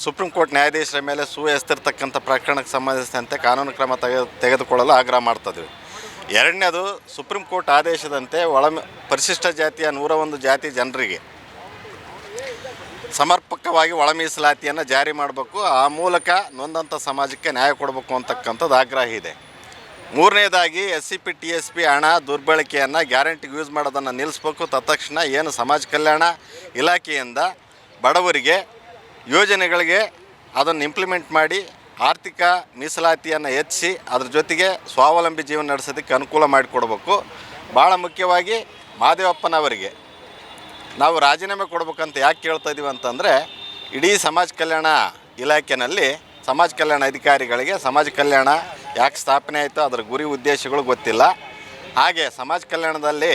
Supreme court ನ್ಯಾಯಾಧೀಶರ ಮೇಲೆ ಸೂ ಎಸ್ತಿರ್ತಕ್ಕಂಥ ಪ್ರಕರಣಕ್ಕೆ ಸಂಬಂಧಿಸಿದಂತೆ ಕಾನೂನು ಕ್ರಮ ತೆಗೆ, ತೆಗೆದುಕೊಳ್ಳಲು ಆಗ್ರಹ ಮಾಡ್ತದ್ವಿ ಎರಡನೇದು, ಸುಪ್ರೀಂ ಕೋರ್ಟ್ ಆದೇಶದಂತೆ ಒಳ ಪರಿಶಿಷ್ಟ ಜಾತಿಯ ನೂರ ಒಂದು ಜಾತಿ ಜನರಿಗೆ ಸಮರ್ಪಕವಾಗಿ ಒಳ ಮೀಸಲಾತಿಯನ್ನು ಜಾರಿ ಮಾಡಬೇಕು. ಆ ಮೂಲಕ ನೊಂದಂಥ ಸಮಾಜಕ್ಕೆ ನ್ಯಾಯ ಕೊಡಬೇಕು ಅಂತಕ್ಕಂಥದ್ದು ಆಗ್ರಹ ಇದೆ. ಮೂರನೇದಾಗಿ S C P T S P ಹಣ ದುರ್ಬಳಕೆಯನ್ನು ಗ್ಯಾರಂಟಿಗೆ ಯೂಸ್ ಮಾಡೋದನ್ನು ನಿಲ್ಲಿಸ್ಬೇಕು. ತತ್ಕ್ಷಣ ಏನು ಸಮಾಜ ಕಲ್ಯಾಣ ಇಲಾಖೆಯಿಂದ ಬಡವರಿಗೆ ಯೋಜನೆಗಳಿಗೆ ಅದನ್ನು ಇಂಪ್ಲಿಮೆಂಟ್ ಮಾಡಿ ಆರ್ಥಿಕ ಮೀಸಲಾತಿಯನ್ನು ಹೆಚ್ಚಿಸಿ ಅದ್ರ ಜೊತೆಗೆ ಸ್ವಾವಲಂಬಿ ಜೀವನ ನಡೆಸೋದಕ್ಕೆ ಅನುಕೂಲ ಮಾಡಿಕೊಡ್ಬೇಕು. ಭಾಳ ಮುಖ್ಯವಾಗಿ ಮಹಾದೇವಪ್ಪನವರಿಗೆ ನಾವು ರಾಜೀನಾಮೆ ಕೊಡ್ಬೇಕಂತ ಯಾಕೆ ಕೇಳ್ತಾ ಇದೀವಿ ಅಂತಂದರೆ, ಇಡೀ ಸಮಾಜ ಕಲ್ಯಾಣ ಇಲಾಖೆಯಲ್ಲಿ ಸಮಾಜ ಕಲ್ಯಾಣ ಅಧಿಕಾರಿಗಳಿಗೆ ಸಮಾಜ ಕಲ್ಯಾಣ ಯಾಕೆ ಸ್ಥಾಪನೆ ಆಯಿತು ಅದರ ಗುರಿ ಉದ್ದೇಶಗಳು ಗೊತ್ತಿಲ್ಲ. ಹಾಗೆ ಸಮಾಜ ಕಲ್ಯಾಣದಲ್ಲಿ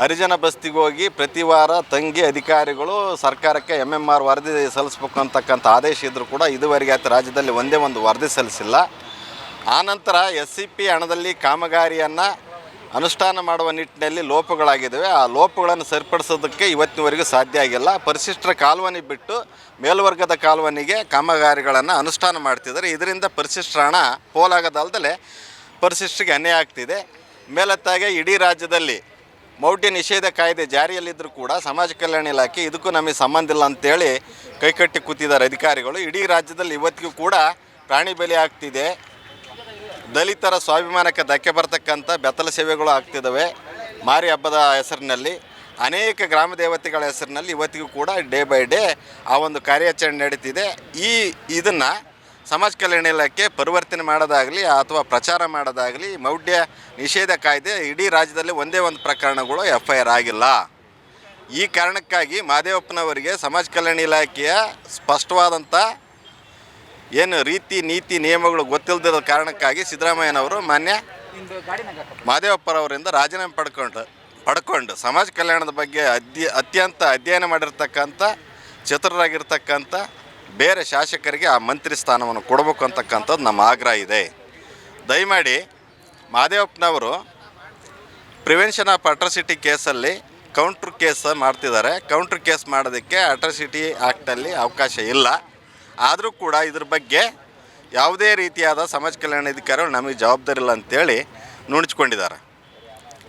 ಹರಿಜನ ಬಸ್ತಿಗೆ ಹೋಗಿ ಪ್ರತಿ ವಾರ ತಂಗಿ ಅಧಿಕಾರಿಗಳು ಸರ್ಕಾರಕ್ಕೆ ಎಂ ಎಂ ಆರ್ ವರದಿ ಸಲ್ಲಿಸ್ಬೇಕು ಅಂತಕ್ಕಂಥ ಆದೇಶ ಇದ್ದರೂ ಕೂಡ ಇದುವರೆಗೆ ಆತ ರಾಜ್ಯದಲ್ಲಿ ಒಂದೇ ಒಂದು ವರದಿ ಸಲ್ಲಿಸಿಲ್ಲ. ಆನಂತರ ಎಸ್ ಸಿ ಪಿ ಹಣದಲ್ಲಿ ಕಾಮಗಾರಿಯನ್ನು ಅನುಷ್ಠಾನ ಮಾಡುವ ನಿಟ್ಟಿನಲ್ಲಿ ಲೋಪಗಳಾಗಿದ್ದಾವೆ. ಆ ಲೋಪಗಳನ್ನು ಸರಿಪಡಿಸೋದಕ್ಕೆ ಇವತ್ತಿನವರೆಗೂ ಸಾಧ್ಯ ಆಗಿಲ್ಲ. ಪರಿಶಿಷ್ಟರ ಕಾಲುವನಿ ಬಿಟ್ಟು ಮೇಲ್ವರ್ಗದ ಕಾಲುವನಿಗೆ ಕಾಮಗಾರಿಗಳನ್ನು ಅನುಷ್ಠಾನ ಮಾಡ್ತಿದ್ದಾರೆ. ಇದರಿಂದ ಪರಿಶಿಷ್ಟರ ಹಣ ಪೋಲಾಗದಲ್ದಲೆ ಪರಿಶಿಷ್ಟರಿಗೆ ಅನ್ಯಾಯ ಆಗ್ತಿದೆ. ಮೇಲತ್ತಾಗೆ ಇಡೀ ರಾಜ್ಯದಲ್ಲಿ ಮೌಢ್ಯ ನಿಷೇಧ ಕಾಯ್ದೆ ಜಾರಿಯಲ್ಲಿದ್ದರೂ ಕೂಡ ಸಮಾಜ ಕಲ್ಯಾಣ ಇಲಾಖೆ ಇದಕ್ಕೂ ನಮಗೆ ಸಂಬಂಧ ಇಲ್ಲ ಅಂತೇಳಿ ಕೈಕಟ್ಟಿ ಕೂತಿದ್ದಾರೆ ಅಧಿಕಾರಿಗಳು. ಇಡೀ ರಾಜ್ಯದಲ್ಲಿ ಇವತ್ತಿಗೂ ಕೂಡ ಪ್ರಾಣಿ ಬೆಲೆ ಆಗ್ತಿದೆ. ದಲಿತರ ಸ್ವಾಭಿಮಾನಕ್ಕೆ ಧಕ್ಕೆ ಬರ್ತಕ್ಕಂಥ ಬೆತ್ತಲ ಸೇವೆಗಳು ಆಗ್ತಿದ್ದಾವೆ ಮಾರಿ ಹಬ್ಬದ ಹೆಸರಿನಲ್ಲಿ. ಅನೇಕ ಗ್ರಾಮ ದೇವತೆಗಳ ಹೆಸರಿನಲ್ಲಿ ಇವತ್ತಿಗೂ ಕೂಡ ಡೇ ಬೈ ಡೇ ಆ ಒಂದು ಕಾರ್ಯಾಚರಣೆ ನಡೀತಿದೆ. ಈ ಇದನ್ನು ಸಮಾಜ ಕಲ್ಯಾಣ ಇಲಾಖೆ ಪರಿವರ್ತನೆ ಮಾಡೋದಾಗಲಿ ಅಥವಾ ಪ್ರಚಾರ ಮಾಡೋದಾಗಲಿ ಮೌಢ್ಯ ನಿಷೇಧ ಕಾಯ್ದೆ ಇಡೀ ರಾಜ್ಯದಲ್ಲಿ ಒಂದೇ ಒಂದು ಪ್ರಕರಣಗಳು ಎಫ್ ಐ ಆರ್ ಆಗಿಲ್ಲ. ಈ ಕಾರಣಕ್ಕಾಗಿ ಮಾದೇವಪ್ಪನವರಿಗೆ ಸಮಾಜ ಕಲ್ಯಾಣ ಇಲಾಖೆಯ ಸ್ಪಷ್ಟವಾದಂಥ ಏನು ರೀತಿ, ನೀತಿ, ನಿಯಮಗಳು ಗೊತ್ತಿಲ್ಲದ ಕಾರಣಕ್ಕಾಗಿ ಸಿದ್ದರಾಮಯ್ಯನವರು ಮಾನ್ಯ ಮಾದೇವಪ್ಪರವರಿಂದ ರಾಜೀನಾಮೆ ಪಡ್ಕೊಂಡು ಪಡ್ಕೊಂಡು ಸಮಾಜ ಕಲ್ಯಾಣದ ಬಗ್ಗೆ ಅಧ್ಯ ಅತ್ಯಂತ ಅಧ್ಯಯನ ಮಾಡಿರ್ತಕ್ಕಂಥ, ಚತುರರಾಗಿರ್ತಕ್ಕಂಥ ಬೇರೆ ಶಾಸಕರಿಗೆ ಆ ಮಂತ್ರಿ ಸ್ಥಾನವನ್ನು ಕೊಡಬೇಕು ಅಂತಕ್ಕಂಥದ್ದು ನಮ್ಮ ಆಗ್ರಹ ಇದೆ. ದಯಮಾಡಿ ಮಾದೇವಪ್ಪನವರು ಪ್ರಿವೆನ್ಷನ್ ಆಫ್ ಅಟ್ರಾಸಿಟಿ ಕೇಸಲ್ಲಿ ಕೌಂಟ್ರ್ ಕೇಸ್ ಮಾಡ್ತಿದ್ದಾರೆ. ಕೌಂಟ್ರ್ ಕೇಸ್ ಮಾಡೋದಕ್ಕೆ ಅಟ್ರಾಸಿಟಿ ಆ್ಯಕ್ಟಲ್ಲಿ ಅವಕಾಶ ಇಲ್ಲ. ಆದರೂ ಕೂಡ ಇದ್ರ ಬಗ್ಗೆ ಯಾವುದೇ ರೀತಿಯಾದ ಸಮಾಜ ಕಲ್ಯಾಣ ಅಧಿಕಾರಿಗಳು ನಮಗೆ ಜವಾಬ್ದಾರಿ ಇಲ್ಲ ಅಂತೇಳಿ ನುಣುಚ್ಕೊಂಡಿದ್ದಾರೆ.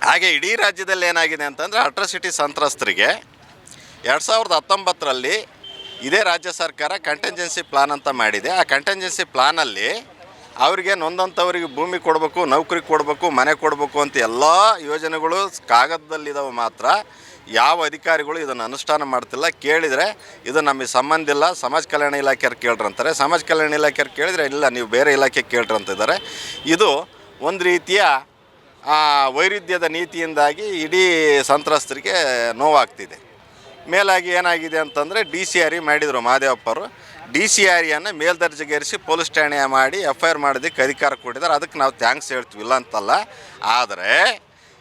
ಹಾಗೆ ಇಡೀ ರಾಜ್ಯದಲ್ಲಿ ಏನಾಗಿದೆ ಅಂತಂದರೆ ಅಟ್ರಾಸಿಟಿ ಸಂತ್ರಸ್ತರಿಗೆ ಎರಡು ಸಾವಿರದ ಹತ್ತೊಂಬತ್ತರಲ್ಲಿ ಇದೇ ರಾಜ್ಯ ಸರ್ಕಾರ ಕಂಟೆಂಜೆನ್ಸಿ ಪ್ಲಾನ್ ಅಂತ ಮಾಡಿದೆ. ಆ ಕಂಟೆಂಜೆನ್ಸಿ ಪ್ಲಾನಲ್ಲಿ ಅವರಿಗೆ ನೊಂದಂಥವ್ರಿಗೆ ಭೂಮಿ ಕೊಡಬೇಕು, ನೌಕರಿ ಕೊಡಬೇಕು, ಮನೆ ಕೊಡಬೇಕು ಅಂತ ಎಲ್ಲ ಯೋಜನೆಗಳು ಕಾಗದದಲ್ಲಿದ್ದಾವೆ ಮಾತ್ರ. ಯಾವ ಅಧಿಕಾರಿಗಳು ಇದನ್ನು ಅನುಷ್ಠಾನ ಮಾಡ್ತಿಲ್ಲ. ಕೇಳಿದರೆ ಇದು ನಮಗೆ ಸಂಬಂಧ ಇಲ್ಲ. ಸಮಾಜ ಕಲ್ಯಾಣ ಇಲಾಖೆಯವ್ರು ಕೇಳ್ರಂತಾರೆ ಸಮಾಜ ಕಲ್ಯಾಣ ಇಲಾಖೆಯವ್ರು ಕೇಳಿದರೆ, ಇಲ್ಲ, ನೀವು ಬೇರೆ ಇಲಾಖೆ ಕೇಳ್ರಿ ಅಂತಿದ್ದಾರೆ ಇದು ಒಂದು ರೀತಿಯ ವೈರುಧ್ಯದ ನೀತಿಯಿಂದಾಗಿ ಇಡೀ ಸಂತ್ರಸ್ತರಿಗೆ ನೋವಾಗ್ತಿದೆ. ಮೇಲಾಗಿ ಏನಾಗಿದೆ ಅಂತಂದರೆ ಡಿ ಸಿ ಆರ್ ಇ ಮಾಡಿದರು ಮಹಾದೇವಪ್ಪರು ಡಿ ಸಿ ಆರ್ ಇಯನ್ನು ಮೇಲ್ದರ್ಜೆಗೇರಿಸಿ ಪೊಲೀಸ್ ಠಾಣೆ ಮಾಡಿ ಎಫ್ ಐ ಆರ್ ಮಾಡೋದಕ್ಕೆ ಅಧಿಕಾರ ಕೊಟ್ಟಿದ್ದಾರೆ. ಅದಕ್ಕೆ ನಾವು ಥ್ಯಾಂಕ್ಸ್ ಹೇಳ್ತೀವಿ. ಇಲ್ಲ ಅಂತಲ್ಲ, ಆದರೆ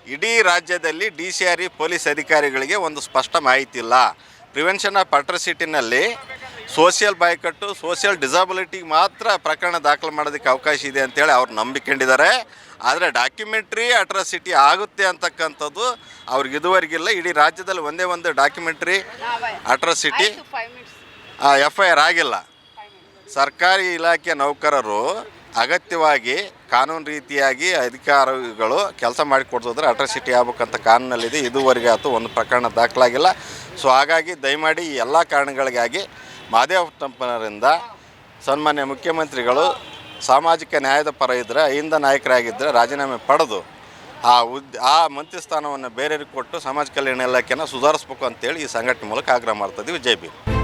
ಇಡೀ ರಾಜ್ಯದಲ್ಲಿ D C R E police ಅಧಿಕಾರಿಗಳಿಗೆ ಒಂದು ಸ್ಪಷ್ಟ ಮಾಹಿತಿ ಇಲ್ಲ. ಪ್ರಿವೆನ್ಷನ್ ಆಫ್ ಅಟ್ರಸಿಟಿನಲ್ಲಿ ಸೋಷಿಯಲ್ ಬಾಯ್ಕಟ್ಟು ಸೋಷಿಯಲ್ ಡಿಸಬಿಲಿಟಿಗೆ ಮಾತ್ರ ಪ್ರಕರಣ ದಾಖಲು ಮಾಡೋದಕ್ಕೆ ಅವಕಾಶ ಇದೆ ಅಂತೇಳಿ ಅವ್ರು ನಂಬಿಕೊಂಡಿದ್ದಾರೆ. ಆದರೆ ಡಾಕ್ಯುಮೆಂಟ್ರಿ ಅಟ್ರಾಸಿಟಿ ಆಗುತ್ತೆ ಅಂತಕ್ಕಂಥದ್ದು ಅವ್ರಿಗೆ ಇದುವರೆಗಿಲ್ಲ ಇಡೀ ರಾಜ್ಯದಲ್ಲಿ ಒಂದೇ ಒಂದು documentary atrocity. F I R ಆಗಿಲ್ಲ. ಸರ್ಕಾರಿ ಇಲಾಖೆ ನೌಕರರು ಅಗತ್ಯವಾಗಿ ಕಾನೂನು ರೀತಿಯಾಗಿ ಅಧಿಕಾರಿಗಳು ಕೆಲಸ ಮಾಡಿಕೊಡ್ತಿದ್ರೆ ಅಟ್ರಾಸಿಟಿ ಆಗ್ಬೇಕಂತ ಕಾನೂನಲ್ಲಿದೆ. ಇದುವರೆಗೆ ಆಯ್ತು ಒಂದು ಪ್ರಕರಣ ದಾಖಲಾಗಿಲ್ಲ. ಸೊ ಹಾಗಾಗಿ ದಯಮಾಡಿ ಈ ಎಲ್ಲ ಕಾರಣಗಳಿಗಾಗಿ ಮಾದೇವಪ್ಪನವರಿಂದ ಸನ್ಮಾನ್ಯ ಮುಖ್ಯಮಂತ್ರಿಗಳು ಸಾಮಾಜಿಕ ನ್ಯಾಯದ ಪರ ಇದ್ದರೆ ಅಹಿಂದ ನಾಯಕರಾಗಿದ್ದರೆ ರಾಜೀನಾಮೆ ಪಡೆದು ಆ ಉದ್, ಆ ಮಂತ್ರಿ ಸ್ಥಾನವನ್ನು ಬೇರೆಯವ್ರಿಗೆ ಕೊಟ್ಟು ಸಮಾಜ ಕಲ್ಯಾಣ ಇಲಾಖೆಯನ್ನು ಸುಧಾರಿಸ್ಬೇಕು ಅಂತೇಳಿ ಈ ಸಂಘಟನೆ ಮೂಲಕ ಆಗ್ರಹ ಮಾಡ್ತಿದ್ದೀವಿ ಜೈ ಭೀಮ್.